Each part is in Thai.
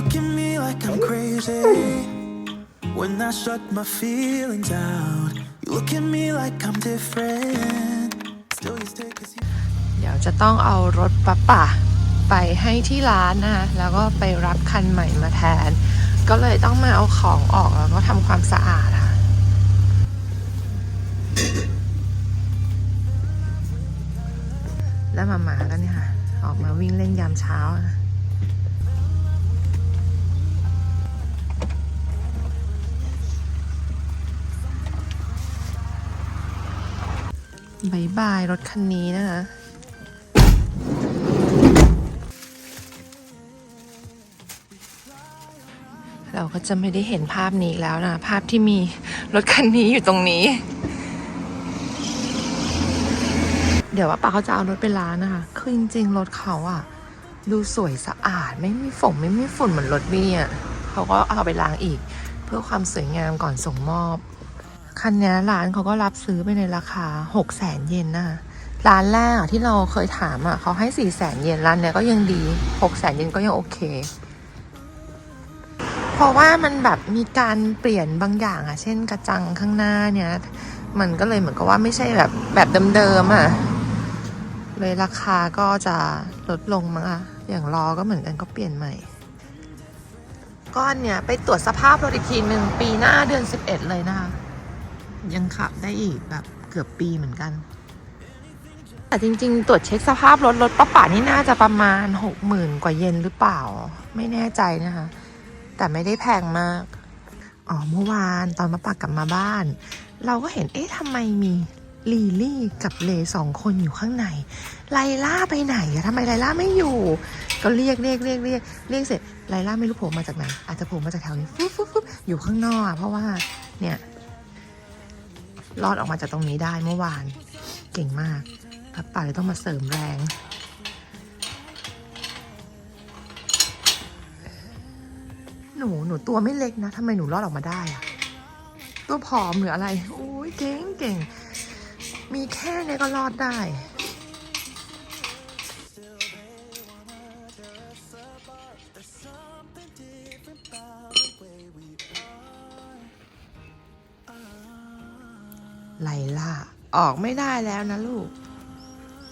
look at me like I'm crazy. When I shut my feelings out, you look at me like I'm different. Still, you stay 'cause you. เดี๋ยวจะต้องเอารถป้าป่าไปให้ที่ร้านนะคะแล้วก็ไปรับคันใหม่มาแทน ก็เลยต้องมาเอาของออกแล้วก็ทำความสะอาดค่ะ แล้วมาหมาก็เนี่ยค่ะ ออกมาวิ่งเล่นยามเช้าอะ บายบายรถคันนี้นะคะเราก็จะไม่ได้เห็นภาพนี้แล้วนะ ภาพที่มีรถคันนี้อยู่ตรงนี้ เดี๋ยวว่าป้าเขาจะเอารถไปล้างนะคะ คือจริงๆ รถเขาอะดูสวยสะอาด ไม่มีฝงไม่มีฝุ่นเหมือนรถบี้อะเขาก็เอาไปล้างอีก เพื่อความสวยงามก่อนส่งมอบ คันนี้ร้านเขาก็รับซื้อไปในราคา6 0แสนเยนนะคะร้านแรกที่เราเคยถามอะเขาให้4 0แสนเยนร้านเนี้ยก็ยังดี6 0แสนเยนก็ยังโอเค เพราะว่ามันแบบมีการเปลี่ยนบางอย่างอะ เช่นกระจังข้างหน้าเนี่ยมันก็เลยเหมือนกับว่าไม่ใช่แบบแบบเดิมๆอะเลยราคาก็จะลดลงมั้งอะอย่างล้อก็เหมือนกันก็เปลี่ยนใหม่ก้อนเนี่ยไปตรวจสภาพรถอีกทีหนึ่งปีหน้าเดือน 11 เลยนะคะ ยังขับได้อีกแบบเกือบปีเหมือนกัน แต่จริง ๆ ตรวจเช็คสภาพรถรถป้าป่านี่น่าจะประมาณ60,000กว่าเยนหรือเปล่า ไม่แน่ใจนะคะ แต่ไม่ได้แพงมาก อ๋อเมื่อวานตอนมาปักกลับมาบ้าน เราก็เห็นเอ๊ะทำไมมีลีลี่กับเลสองคนอยู่ข้างใน ไลล่าไปไหนอะทำไมไลล่าไม่อยู่ ก็เรียกเรียกเรียกเรียกเรียกเสร็จไลล่าไม่รู้โผล่มาจากไหนอาจจะโผล่มาจากแถวนี้ฟึ๊บฟึ๊บฟึ๊บอยู่ข้างนอกเพราะว่าเนี่ย รอดออกมาจากตรงนี้ได้เมื่อวาน เก่งมากพับป่าเลยต้องมาเสริมแรง หนูหนูตัวไม่เล็กนะทำไมหนูรอดออกมาได้อะตัวผอมหรืออะไรโอ้ยเก่งเก่ง มีแค่เนี้ยก็รอดได้ ไลล่า ออกไม่ได้แล้วนะลูก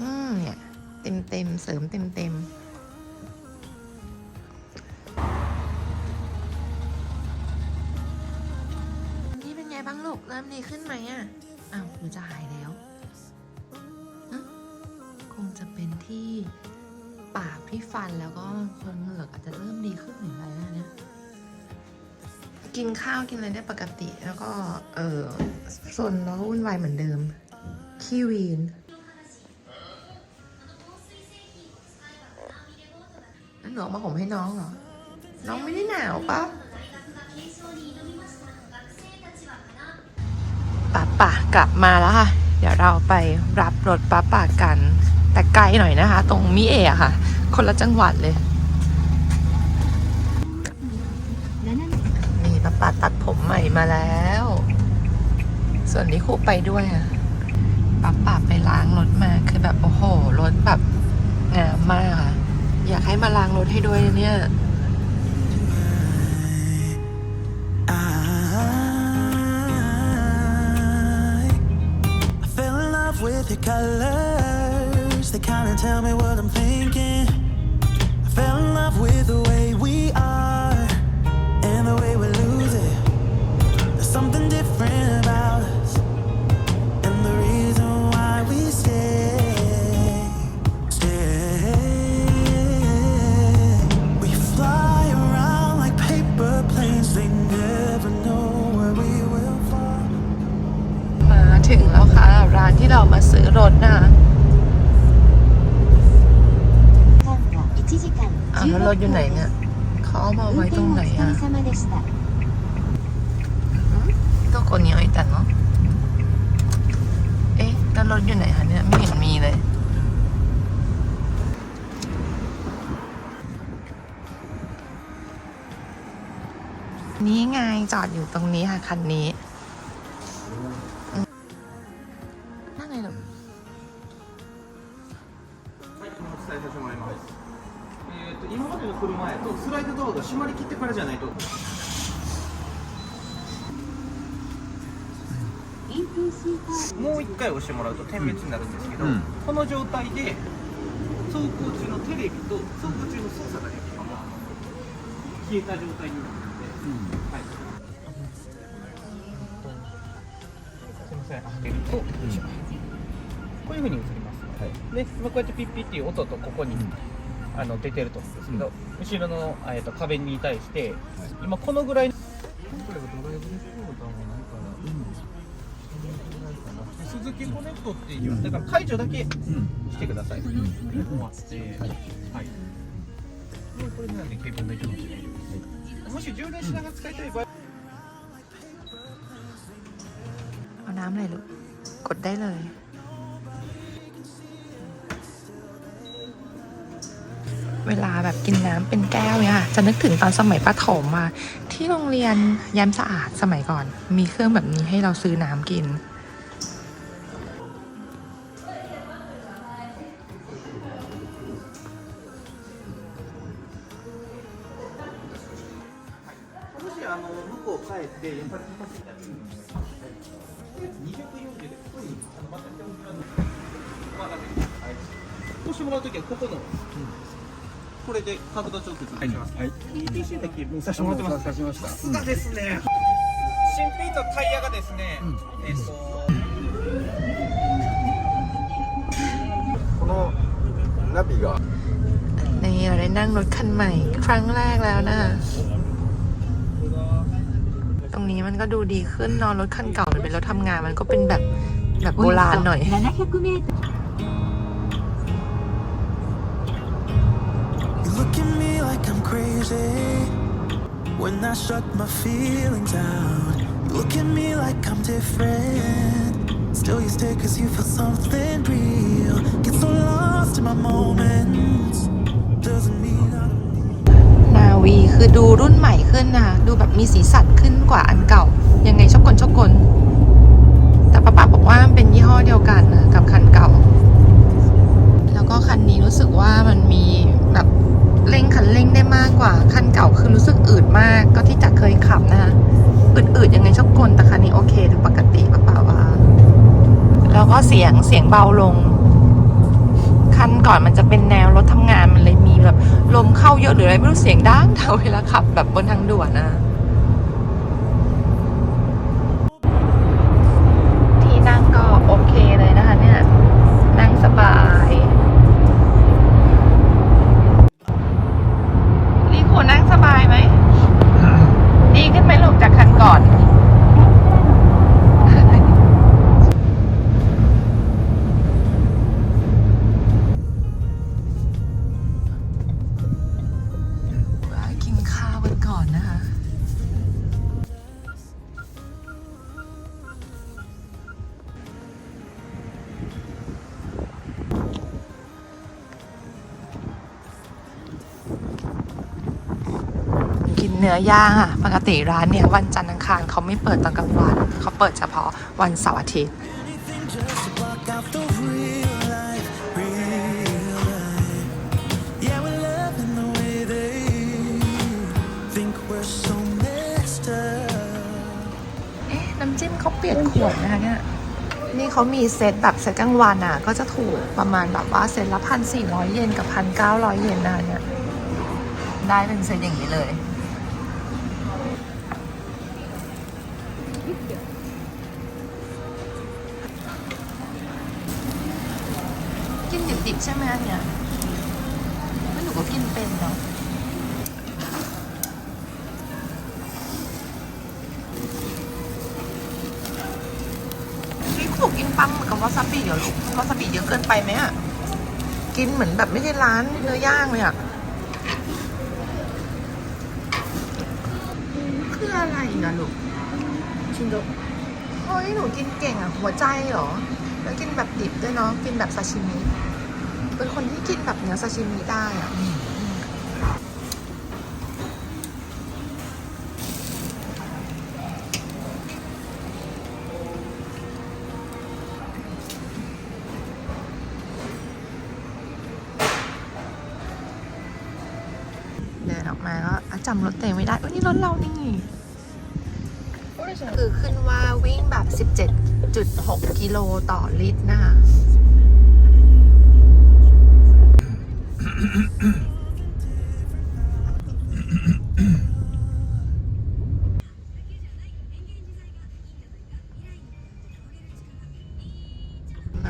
อืมเนี่ย เต็มเต็มเสริมเต็มเต็มนี่เป็นไงบ้างลูก เริ่มดีขึ้นไหมอะ อ้าวหรือจะหายแล้วฮะคงจะเป็นที่ปากที่ฟันแล้วก็คนเหงือกอาจจะเริ่มดีขึ้นหรืออะไรนะเนี่ย กินข้าวกินอะไรได้ปกติ แล้วก็ เออส่วนแล้วก็วุ่นวายเหมือนเดิมขี้วีนหนูมาผมให้น้องเหรอ น้องไม่ได้หนาวปะป้าป่ากลับมาแล้วค่ะ เดี๋ยวเราไปรับรถป้าป่ากัน แต่ไกลหน่อยนะคะ ตรงมิเอะค่ะ คนละจังหวัดเลย มาแล้ว ส่วนนี้คู่ไปด้วยอะปับปับไปล้างรถมาคือแบบโอ้โหรถแบบงามมากอะอยากให้มาล้างรถให้ด้วยเนี่ยเ fell in love with the way we are. ถึงแล้วค่ะ ร้านที่เรามาซื้อรถนะอ้าวรถอยู่ไหนเนี่ยเขาเอามาไว้ตรงไหนอะตัวคนนี้ไอ้แต่เนาะเอ๊ะแล้รถอยู่ไหนคะเนี่ย ไม่เห็นมีเลยนี่ไงจอดอยู่ตรงนี้ค่ะ คันนี้ はい、お伝えさせてもらいます。えー、とスライドドアが閉まりきってからじゃないと。もう一回押してもらうと点滅になるんですけど、うん。この状態で走行中のテレビと走行中の操作ができる消えた状態になるので、はい。すいません。開けると、こういうふうに映ります、はい。で今こうやってピッピッっていう音とここに、あの出てると思うんですけど、後ろの、えー、と壁に対して、今このぐらいの鈴木コネクトっていうだから解除だけしてください、終わって、はいこれなんでケーブル抜いてほしいもし充電しながら使いたい場合 เอาน้ำเลยลูก กดได้เลย เวลาแบบกินน้ำเป็นแก้วเนี่ยค่ะจะนึกถึงตอนสมัยประถมมาที่โรงเรียนย้มสะอาดสมัยก่อน มีเครื่องแบบนี้ให้เราซื้อน้ำกิน もしあの向こう帰ってやっぱり240でここにあのまた手を振らないまあだけはいこうしてもらうときはここの、 これで角度調節します、はい ETC だけもうさせてもらってますさせましたさすがですね新品のタイヤがですね、えっ、とこのナビが นี่เราได้นั่งรถคันใหม่ ครั้งแรกแล้วนะ ตรงนี้มันก็ดูดีขึ้นเนอนรถคันเก่ามันเป็นรถทำงานมันก็เป็นแบบแบบโบราณหน่อย like I'm crazy when I shut my feelings out. You look at me like I'm different. Still, you stay cause you feel something real. Get so lost in my moments. Doesn't mean I don't need นาวีคือดูรุ่นใหม่ขึ้นนะ ดูแบบมีสีสันขึ้นกว่าอันเก่า ยังไงชอบกลชอบกล แต่ป้าป๋าบอกว่ามันเป็นยี่ห้อเดียวกันนะกับคันเก่า แล้วก็คันนี้รู้สึกว่ามันมีแบบเร่งคันเร่งได้มากกว่าคันเก่าคือรู้สึกอืดมาก ก็ที่จะเคยขับนะคะอืดๆยังไงชอบกลแต่คันนี้โอเคหรือปกติป้าป๋าว่า แล้วก็ เบาลง คันก่อนมันจะเป็นแนวรถทำงานมันเลยมีแบบลมเข้าเยอะหรืออะไรไม่รู้เสียงดังเท่าเวลาขับแบบบนทางด่วนนะ เนื้อย่างอะปกติร้านเนี่ยวันจันทร์อังคารเขาไม่เปิดตอนกลางวันเขาเปิดเฉพาะวันเสาร์อาทิตย์ anything just to block out the real life, real life. Yeah, we're loving the way they think we're so messed up. เอ๊ะน้ำจิ้มเขาเปลี่ยนขวดนะคะเนี่ยนี่เขามีเซตแบบเซตกลางวันอะ ก็จะถูกประมาณแบบว่าเซตละพันสี่ร้อยเยนกับพันเก้าร้อยเยนนะคะเนี่ย ได้เป็นเซตอย่างนี้เลย กินดิบๆใช่ไหมอันเนี่ยไม่หนูก็กินเป็นเนาะนี่ถูกกินปังกับวาซาบิเหรอลูกวาซาบิเยอะเกินไปไหมอะกินเหมือนแบบไม่ใช่ร้านเนื้อย่างเลยอะคืออะไรนะลูก ชินโดเฮ้ยหนูกินเก่งอะหัวใจเหรอ แล้วกินแบบดิบด้วยเนาะ กินแบบซาชิมิ เป็นคนที่กินแบบเนื้อซาชิมิได้อะจำรถเต็มไม่ได้วันนี้รถเรานี่คือขึ้นว่าวิ่งแบบ 17.6 กิโลต่อลิตรนะคะ ม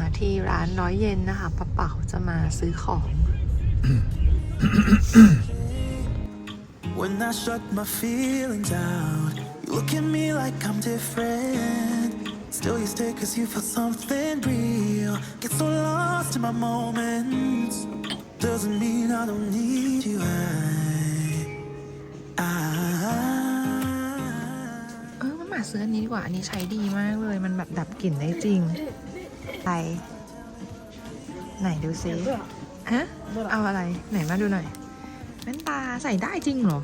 าที่ร้านร้อยเย็นนะคะป้าเป๋าจะมาซื้อของ When I shut my feelings out, you look at me like I'm different. Still, you stay cause you feel something real. Get so lost in my moments. Doesn't mean I don't need you. I, I, เออมาหมาซื้ออันนี้ดีกว่า อันนี้ใช้ดีมากเลย มันแบบดับกลิ่นได้จริง ไป ไหนดูซิ ฮะ เอาอะไร ไหนมาดูหน่อยแว่นตาใส่ได้จริงเหรอ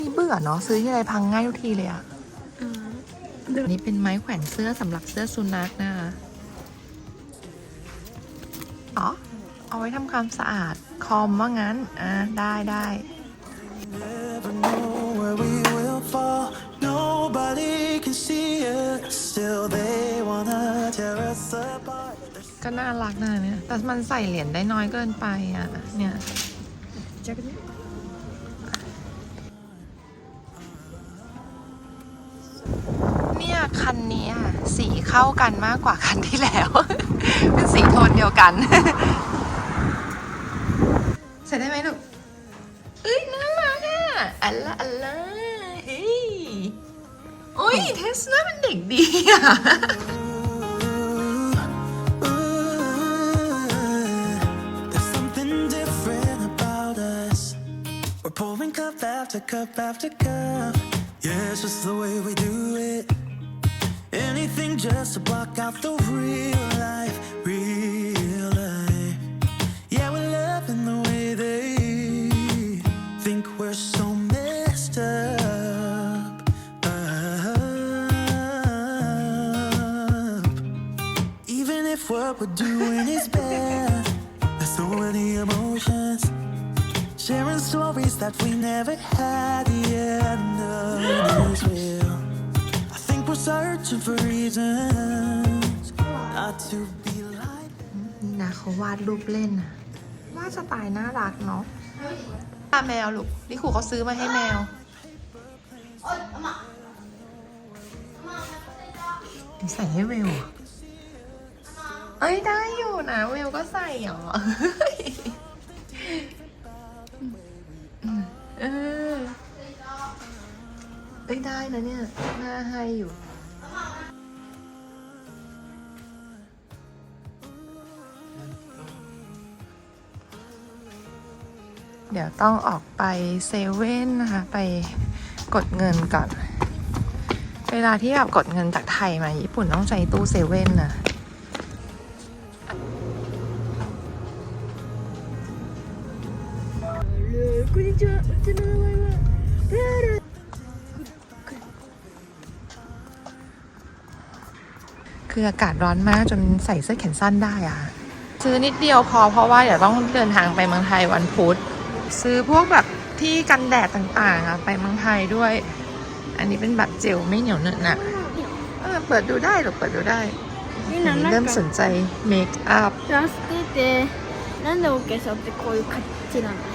นี่เบื่อเนาะซื้อที่ไรพังง่ายทุกทีเลยอะอันนี้เป็นไม้แขวนเสื้อสำหรับเสื้อสุนัขนะคะ อ๋อ เอาไว้ทำความสะอาดคอมว่างั้น อ่าได้ได้ never know where we will fall. Nobody can see us. Still, they wanna tear us apart. ก็น่ารักนะเนี่ย แต่มันใส่เหรียญได้น้อยเกินไปอะ เนี่ยเนี่ยคันนี้อะสีเข้ากันมากกว่าคันที่แล้ว เป็นสีโทนเดียวกัน ใส่ได้ไหมลูกเอ้ยน่ารักอะอัลละอัลละเฮ้ยโอ้ยเทสลาเป็นเด็กดีอะ what we're doing is bad, there's so many emotions. Sharing stories that we never had, yeah, none is real. I think we're searching for reasons not to be like. นี่นะเขาวาดรูปเล่นอะวาดสไตล์น่ารักเนาะตาแมวลูกนี่ครูเขาซื้อมาให้แมว ใส่ให้เวลเหรอ เอ้ยได้อยู่นะเวลก็ใส่เหรอเออเอ้ยได้นะเนี่ยน่าให้อยู่เดี๋ยวต้องออกไปเซเว่นนะคะ ไปกดเงินก่อน เวลาที่แบบกดเงินจากไทยมาญี่ปุ่นต้องใช้ตู้เซเว่นนะ คืออากาศร้อนมากจนใส่เสื้อแขนสั้นได้อะซื้อนิดเดียวพอเพราะว่าเดี๋ยวต้องเดินทางไปเมืองไทยวันพุธ ซื้อพวกแบบที่กันแดดต่างๆอะไปเมืองไทยด้วย อันนี้เป็นแบบเจลไม่เหนียวเหนอะหนะเออเปิดดูได้หรอเปิดดูได้ みん อั なんな เริ่ ん ม か สนใจเมคอัพ ラステてなんでお化粧ってこういう感じなの อืม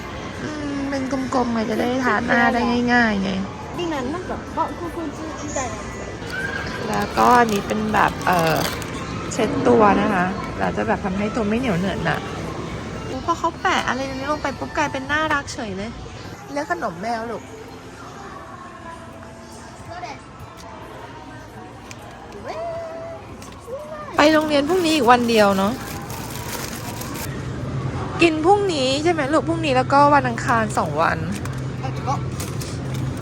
เป็นกลมๆไงจะได้ทาหน้าได้ง่าย ๆ ไงนี่นั้นนั่นแบบเพาะคุณคุณชื่ที่ใจแล้วก็อันนี้เป็นแบบเออเช็ดตัวนะคะเราจะแบบทำให้ตัวไม่เหนียวเหนอะหนะพอเขาแปะอะไรนี้ลงไปปุ๊บกลายเป็นน่ารักเฉยเลยเลือกขนมแมวลูกไปโรงเรียนพรุ่งนี้อีกวันเดียวเนาะ กินพรุ่งนี้ใช่ไหมลูกพรุ่งนี้แล้วก็วันอังคารสองวัน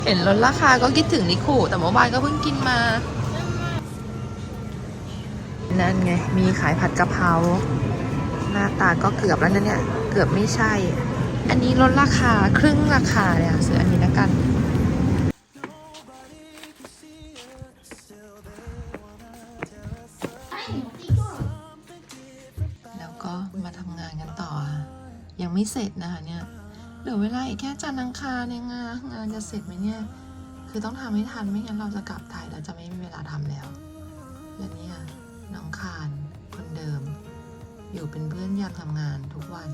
เห็นลดราคาก็คิดถึงนิคูแต่เมื่อวานก็เพิ่งกินมา นั่นไง มีขายผัดกะเพราหน้าตาก็เกือบแล้วนะเนี่ย เกือบไม่ใช่ อันนี้ลดราคาครึ่งราคาเนี่ยซื้ออันนี้แล้วกัน ยังไม่เสร็จนะคะเนี่ยเหลือเวลาอีกแค่จันทร์อังคารเองอะงานจะเสร็จไหมเนี่ย คือต้องทำให้ทันไม่งั้นเราจะกลับไทยแล้วจะไม่มีเวลาทำแล้วและเนี่ยน้องคารคนเดิม อยู่เป็นเพื่อนยามทำงานทุกวัน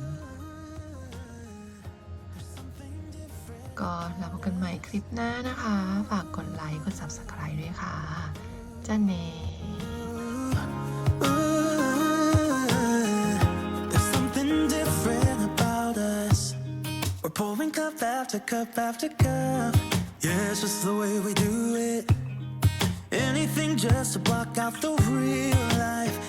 ก็แล้วพบกันใหม่คลิปหน้านะคะ ฝากกดไลค์กด subscribe ด้วยค่ะจ้าเน cup after cup. Yeah, it's just the way we do it. Anything just to block out the real life.